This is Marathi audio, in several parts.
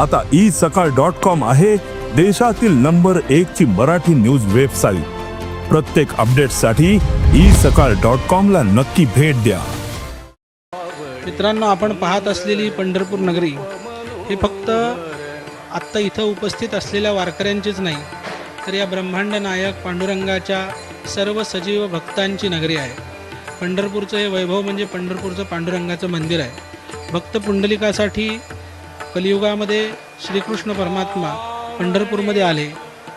आता ई सकाळ डॉट कॉम आहे देशातील नंबर एक ची मराठी न्यूज वेबसाईट. प्रत्येक अपडेटसाठी ई सकाळ डॉट कॉम ला नक्की भेट द्या. मित्रांनो आपण पाहत असलेली पंढरपूर नगरी हे फक्त आत्ता इथं उपस्थित असलेल्या वारकऱ्यांचीच नाही तर या ब्रह्मांड नायक पांडुरंगाच्या सर्व सजीव भक्तांची नगरी आहे. पंढरपूरचं हे वैभव म्हणजे पंढरपूरचं पांडुरंगाचं मंदिर आहे. भक्त पुंडलिकासाठी कलियुगामध्ये श्रीकृष्ण परमात्मा पंढरपूरमध्ये आले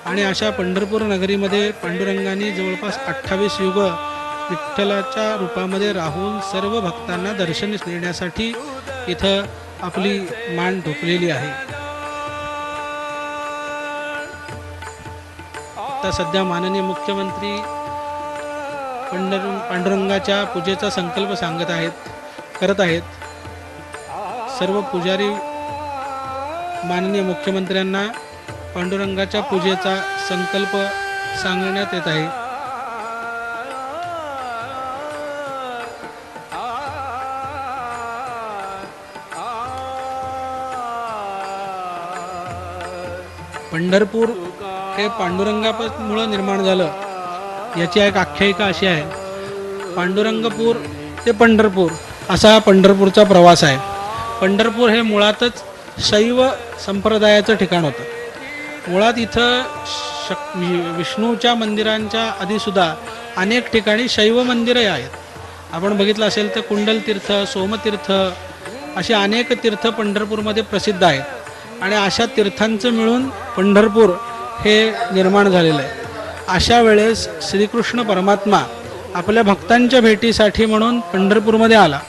आणि अशा पंढरपूर नगरीमध्ये पांडुरंगाने जवळपास अठ्ठावीस युग विठ्ठलाच्या रूपामध्ये राहून सर्व भक्तांना दर्शन देण्यासाठी इथं आपली मान ढोकलेली आहे. आता सध्या माननीय मुख्यमंत्री पंढर पांडुरंगाच्या पूजेचा संकल्प सांगत आहेत करत आहेत. सर्व पुजारी माननीय मुख्यमंत्र्यांना पांडुरंगाच्या पूजेचा संकल्प सांगण्यात येत आहे. पंढरपूर हे पांडुरंगामुळं निर्माण झालं. याची एक आख्यायिका अशी आहे. पांडुरंगपूर ते पंढरपूर असा पंढरपूरचा प्रवास आहे. पंढरपूर हे मुळातच शैव संप्रदायाचं ठिकाण होतं. मुळात इथं शक वि- विष्णूच्या मंदिरांच्या आधीसुद्धा अनेक ठिकाणी शैव मंदिरं आहेत. आपण बघितलं असेल तर कुंडल तीर्थ सोमतीर्थ असे अनेक तीर्थ पंढरपूरमध्ये प्रसिद्ध आहेत. आणि अशा तीर्थांचं मिळून पंढरपूर हे निर्माण झालेलं आहे. अशा वेळेस श्रीकृष्ण परमात्मा आपल्या भक्तांच्या भेटीसाठी म्हणून पंढरपूरमध्ये आला.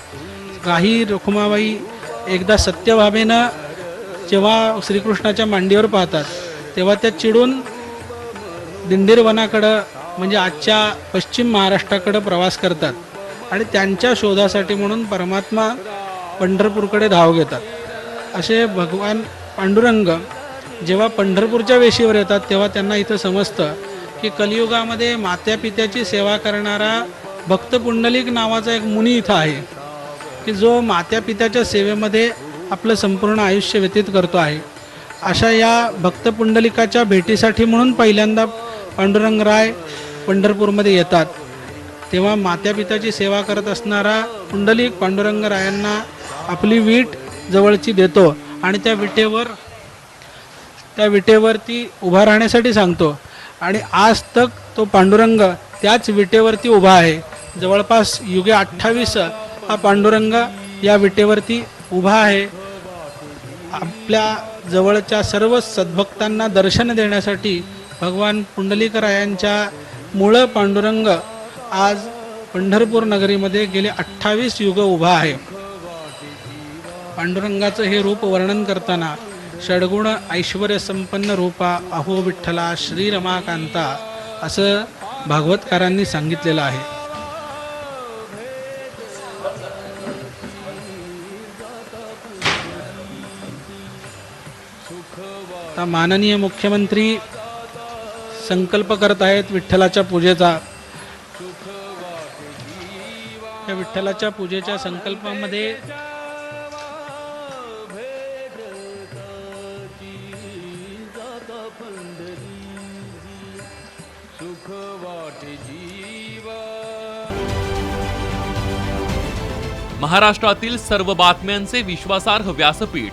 काही रुखमाबाई एकदा सत्यभावेनं जेव्हा श्रीकृष्णाच्या मांडीवर पाहतात तेव्हा त्या चिडून दिंडीरवनाकडं म्हणजे आजच्या पश्चिम महाराष्ट्राकडं प्रवास करतात आणि त्यांच्या शोधासाठी म्हणून परमात्मा पंढरपूरकडे धाव घेतात. असे भगवान पांडुरंग जेव्हा पंढरपूरच्या वेशीवर येतात तेव्हा त्यांना इथं समजतं की कलियुगामध्ये मात्या पित्याची सेवा करणारा भक्त पुंडलिक नावाचा एक मुनी इथं आहे की जो मात्या पित्याच्या सेवेमध्ये आपलं संपूर्ण आयुष्य व्यतीत करतो आहे. अशा या भक्त पुंडलिकाच्या भेटीसाठी म्हणून पहिल्यांदा पांडुरंगराय पंढरपूरमध्ये येतात. तेव्हा मात्यापित्याची सेवा करत असणारा पुंडलिक पांडुरंगरायांना आपली वीट जवळची देतो आणि त्या विटेवर त्या विटेवरती उभा राहण्यासाठी सांगतो. आणि आज तक तो पांडुरंग त्याच विटेवरती उभा आहे. जवळपास युगे अठ्ठावीस हा पांडुरंग या विटेवरती उभा आहे. आपल्या जवळच्या सर्व सद्भक्तांना दर्शन देण्यासाठी भगवान पुंडलीकरायांच्या मूळ पांडुरंग आज पंढरपूर नगरीमध्ये गेले अठ्ठावीस युग उभा आहे. पांडुरंगाचं हे रूप वर्णन करताना षडगुण ऐश्वर संपन्न रूपा अहो विठ्ठला श्री रमाकांता असं भागवतकारांनी सांगितलेलं आहे. आता माननीय मुख्यमंत्री संकल्प करत आहेत विठ्ठलाच्या पूजेचा. या विठ्ठलाच्या पूजेच्या संकल्पामध्ये महाराष्ट्रातील सर्व बातम्यांचे विश्वासार्ह व्यासपीठ.